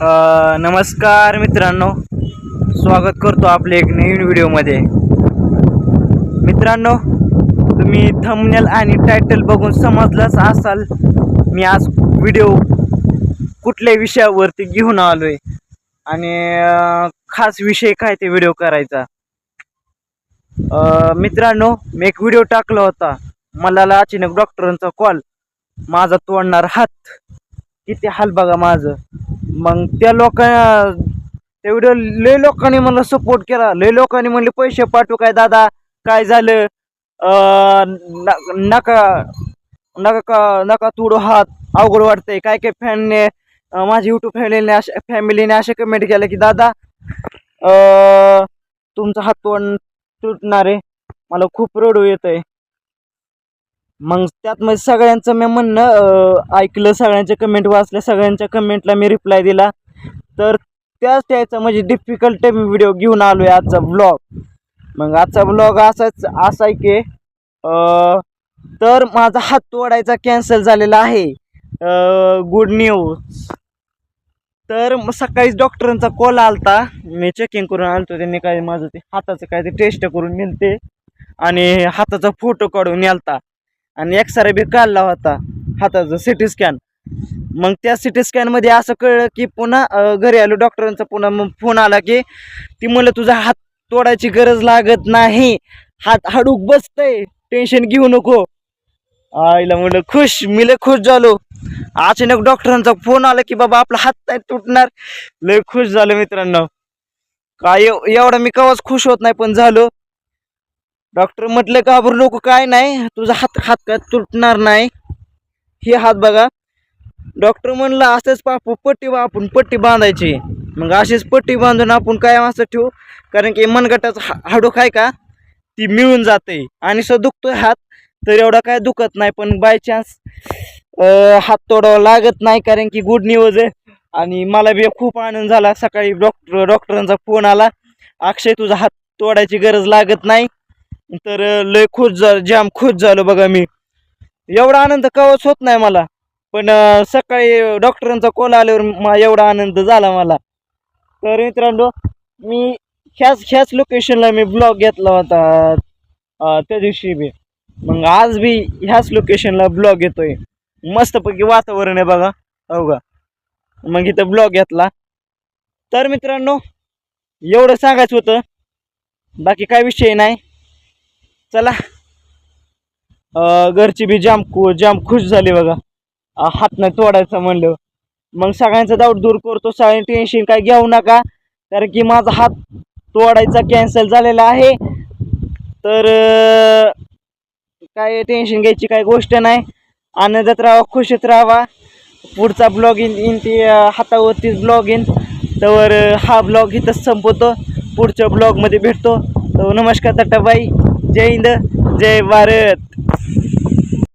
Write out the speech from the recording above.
नमस्कार मित्रांनो. स्वागत करतो आपले एक नवीन व्हिडिओमध्ये. मित्रांनो तुम्ही थंबनेल आणि टायटल बघून समजलाच असाल मी आज व्हिडिओ कुठल्या विषयावरती घेऊन आलो आहे आणि खास विषय काय ते व्हिडिओ करायचा. मित्रांनो मी एक व्हिडिओ टाकला होता. मला अचानक डॉक्टरांचा कॉल माझा तोडणार हात. किती हाल बघा माझं. मग त्या लोकांना तेवढं लय लोकांनी मला सपोर्ट केला. लय लोकांनी म्हणले पैसे पाठवू काय दादा? काय झालं? न- नका नका का नका तुडो हात. अवघड वाटतंय. काय काय फॅनने माझ्या यूट्यूब फॅमिलीने अशा फॅमिलीने असे कमेंट केलं की दादा तुमचा हात तोड तुटणार. आहे मला खूप रडू येत आहे मग त्यात म्हणजे सगळ्यांचं मी म्हणणं ऐकलं सगळ्यांच्या कमेंट वाचल्या सगळ्यांच्या कमेंटला मी रिप्लाय दिला. तर त्याच त्याचा म्हणजे डिफिकल्ट व्हिडिओ घेऊन आलो आहे आजचा ब्लॉग मग आजचा ब्लॉग असाच असा आहे की तर माझा हात तोडायचा कॅन्सल झालेला आहे. गुड न्यूज तर मग सकाळीच डॉक्टरांचा कॉल आलता. मी चेकिंग करून आलतो त्यांनी काय माझं ते हाताचं काय ते टेस्ट करून नेलते. आणि हाताचा फोटो काढून नेलता. आणि एक्सरे बी काढला होता हाताचा सिटी स्कॅन मग त्या सिटी स्कॅनमध्ये असं कळलं की पुन्हा घरी आलो डॉक्टरांचा पुन्हा मग फोन आला की ती म्हणलं तुझा हात तोडायची गरज लागत नाही. हात हाडूक बसतंय. टेन्शन घेऊ नको. आईला म्हणलं खुश मी लय खुश झालो. अचानक डॉक्टरांचा फोन आला की बाबा आपला हात नाही तुटणार. लय खुश झालो मित्रांनो. काय एव- एवढा मी कवाच खुश होत नाही पण झालो. डॉक्टर म्हटलं घाबरू नको काय नाही. तुझा हात हात काय तुटणार नाही. हे हात बघा. डॉक्टर म्हणलं असंच पापू पट्टी बा आपण पट्टी बांधायची. मग अशीच पट्टी बांधून आपण काय असं ठेवू. कारण की मनगटाचं हा हाडूक आहे का? ती मिळून जाते. आणि सो दुखतोय हात तर एवढा काय दुखत नाही. पण बाय चान्स हात तोडावा लागत नाही कारण की गुड न्यूज आहे. आणि मला बी खूप आनंद झाला. सकाळी डॉक्टर डॉक्टरांचा फोन आला. अक्षय तुझा हात तोडायची गरज लागत नाही. तर लय खुश झालं जाम खुश झालो बघा मी. एवढा आनंद कवच होत नाही मला. पण सकाळी डॉक्टरांचा कॉल आल्यावर मा एवढा आनंद झाला मला. तर मित्रांनो मी ह्याच ह्याच लोकेशनला मी ब्लॉग घेतला होता त्या दिवशी बी. मग आज बी ह्याच लोकेशनला ब्लॉग येतोय. मस्तपैकी वातावरण आहे बघा. हो का? मग इथं ब्लॉग घेतला. तर मित्रांनो एवढं सांगायचं होतं. बाकी काय विषय नाही. चला. घरची बी जाम खु जाम खुश झाली बघा. हात नाही तोडायचं म्हणलं. मग सगळ्यांचा डाऊट दूर करतो. सगळ्यांनी टेन्शन काय घेऊ नका. कारण की माझा हात तोडायचा कॅन्सल झालेला आहे. तर काय टेन्शन घ्यायची काय गोष्ट नाही. आनंदात राहा खुशीत राहावा पुढचा ब्लॉग इन इन ती हातावरतीच ब्लॉग इन तर हा ब्लॉग इथंच संपवतो. पुढच्या ब्लॉगमध्ये भेटतो. तर नमस्कार तट्टाबाई. જય હિન્દ જય ભારત